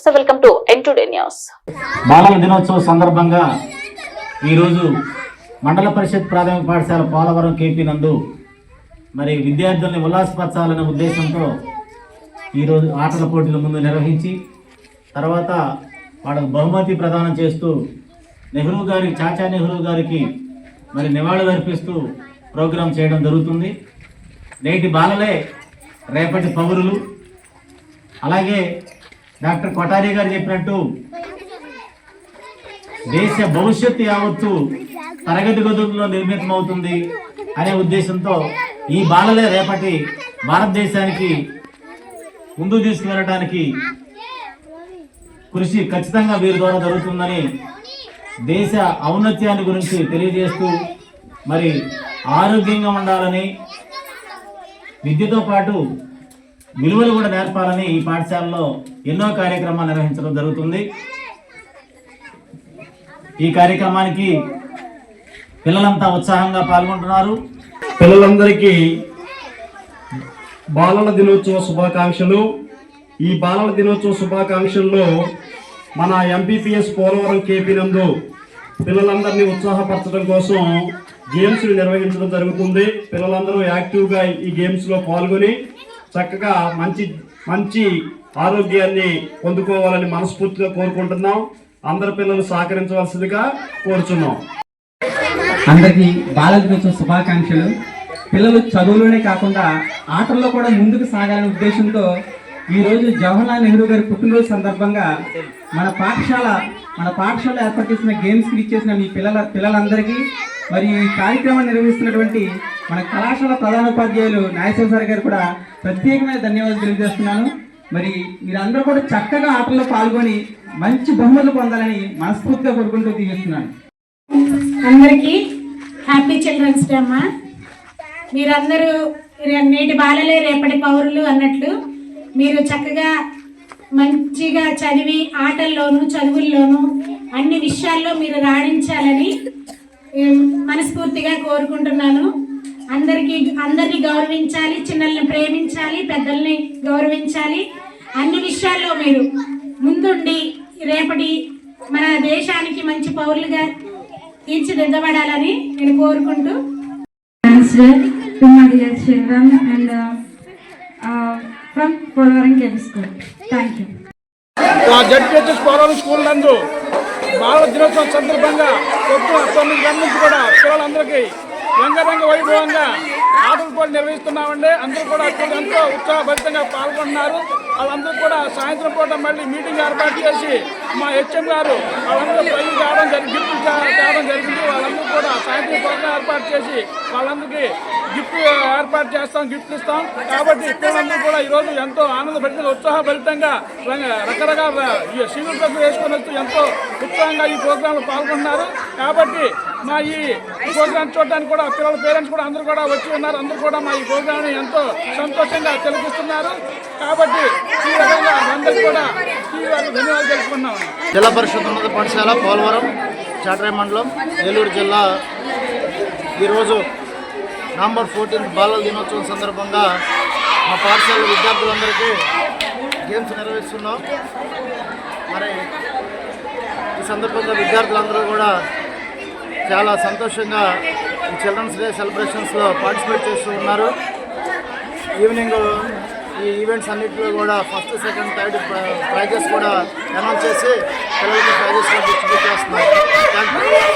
నమస్తే welcome to N today news బాలల దినోత్సవం సందర్భంగా ఈరోజు మండల పరిషత్ ప్రాథమిక పాఠశాల పోలవరం కేపీ నందు మరి విద్యార్థుల్ని ఉల్లాసపరచాలనే ఉద్దేశంతో ఈరోజు ఆటల పోటీల ముందు నిర్వహించి తర్వాత వాళ్ళకు బహుమతి ప్రదానం చేస్తూ నెహ్రూ గారి చాచా నెహ్రూ గారికి మరి నివాళులు అర్పిస్తూ ప్రోగ్రాం చేయడం జరుగుతుంది. నేటి బాలలే రేపటి పౌరులు. అలాగే డాక్టర్ కొటారి గారు చెప్పినట్టు దేశ భవిష్యత్తు యావత్తు తరగతి గదుల్లో నిర్మితమవుతుంది అనే ఉద్దేశంతో ఈ బాలలే రేపటి భారతదేశానికి ముందుకు తీసుకువెళ్ళడానికి కృషి ఖచ్చితంగా వీరి ద్వారా జరుగుతుందని దేశ ఔన్నత్యాన్ని గురించి తెలియజేస్తూ మరి ఆరోగ్యంగా ఉండాలని విద్యతో పాటు విలువలు కూడా నేర్పాలని ఈ పాఠశాలలో ఎన్నో కార్యక్రమాలు నిర్వహించడం జరుగుతుంది. ఈ కార్యక్రమానికి పిల్లలంతా ఉత్సాహంగా పాల్గొంటున్నారు. పిల్లలందరికీ బాలల దినోత్సవ శుభాకాంక్షలు. ఈ బాలల దినోత్సవ శుభాకాంక్షల్లో మన ఎంపీపీఎస్ పోలవరం కేపీ నందు పిల్లలందరినీ ఉత్సాహపరచడం కోసం గేమ్స్ నిర్వహించడం జరుగుతుంది. పిల్లలందరూ యాక్టివ్గా ఈ గేమ్స్లో పాల్గొని చక్కగా మంచి మంచి ఆరోగ్యాన్ని పొందుకోవాలని మనస్ఫూర్తిగా కోరుకుంటున్నాం. అందరు పిల్లలు సహకరించవలసిందిగా కోరుచున్నాం. అందరికీ బాల దినోత్సవ శుభాకాంక్షలు. పిల్లలు చదువులోనే కాకుండా ఆటల్లో కూడా ముందుకు సాగాలనే ఉద్దేశంతో ఈరోజు జవహర్లాల్ నెహ్రూ గారి పుట్టినరోజు సందర్భంగా మన పాఠశాల మన పాఠశాల ఏర్పాటు చేసిన గేమ్స్కి ఇచ్చేసిన మీ పిల్లల పిల్లలందరికీ మరి ఈ కార్యక్రమాన్ని నిర్వహిస్తున్నటువంటి మన కళాశాల ప్రధానోపాధ్యాయులు నాగేశ్వర సార్ గారు కూడా ప్రత్యేకమైన ధన్యవాదాలు తెలియజేస్తున్నాను. మరి మీరందరూ కూడా చక్కగా ఆటల్లో పాల్గొని మంచి బహుమతులు పొందాలని మనస్ఫూర్తిగా కోరుకుంటూ తీస్తున్నాను అందరికీ హ్యాపీ చిల్డ్రన్స్ డే అమ్మా. మీరందరూ నేటి బాలలే రేపటి పౌరులు అన్నట్లు మీరు చక్కగా మంచిగా చదివి ఆటల్లోనూ చదువుల్లోనూ అన్ని విషయాల్లో మీరు రాణించాలని మనస్ఫూర్తిగా కోరుకుంటున్నాను. అందరికీ అందరినీ గౌరవించాలి చిన్నల్ని ప్రేమించాలి పెద్దల్ని గౌరవించాలి. అన్ని విషయాల్లో మీరు ముందుండి రేపటి మన దేశానికి మంచి పౌరులుగా తీర్చిదిద్దబడాలని నేను కోరుకుంటూ. Answer to from Polavaram children school thank you ZPHS Polavaram school నందు బాల దినోత్సవం సందర్భంగా పొద్దున తొమ్మిది గంటల నుంచి కూడా పిల్లలందరికీ రంగరంగ వైభవంగా ఆటలు పోటీ నిర్వహిస్తున్నామండి. అందరూ కూడా అక్కడ ఎంతో ఉత్సాహభరితంగా పాల్గొంటున్నారు. వాళ్ళందరూ కూడా సాయంత్రం పూట మళ్ళీ మీటింగ్ ఏర్పాటు చేసి మా హెచ్ఎం గారు వాళ్ళందరూ ప్రైజ్ కావడం జరిగింది గిఫ్ట్ కావడం జరిగింది. వాళ్ళందరూ కూడా సాయంత్రం పూట ఏర్పాటు చేసి వాళ్ళందరికీ గిఫ్ట్ ఏర్పాటు చేస్తాం గిఫ్ట్ ఇస్తాం. కాబట్టి పిల్లలందరూ కూడా ఈరోజు ఎంతో ఆనందభరితంగా ఉత్సాహభరితంగా రకరకాల ఈ సివిల్ వేసుకొని వస్తూ ఎంతో ఉత్సాహంగా ఈ ప్రోగ్రాంలో పాల్గొన్నారు కాబట్టి మా ఈ ప్రోగ్రాం చూడడానికి కూడా పిల్లల పేరెంట్స్ కూడా అందరూ కూడా వచ్చి ఉన్నారు. అందరూ కూడా మా ఈ ప్రోగ్రాంని ఎంతో సంతోషంగా తిలకిస్తున్నారు. కాబట్టి ఈ రకంగా అందరికీ కూడా ఈ ధన్యవాదాలు తెలుసుకున్నాం జిల్లా పరిషత్ ఉన్నత పాఠశాల పోలవరం చాటరాయి మండలం ఏలూరు జిల్లా. ఈరోజు నవంబర్ ఫోర్టీన్త్ బాలల దినోత్సవం సందర్భంగా మా పాఠశాల విద్యార్థులందరికీ గేమ్స్ నిర్వహిస్తున్నాం. మరి ఈ సందర్భంగా విద్యార్థులందరూ కూడా చాలా సంతోషంగా ఈ చిల్డ్రన్స్ డే సెలబ్రేషన్స్లో పార్టిసిపేట్ చేస్తూ ఉన్నారు. ఈవినింగ్ ఈ ఈవెంట్స్ అన్నింటిలో కూడా ఫస్ట్ సెకండ్ థర్డ్ ప్రైజెస్ కూడా అనౌన్స్ చేసి పిల్లలకి ప్రైజెస్ కూడా డిస్ట్రిబ్యూట్ చేస్తున్నారు. Thank you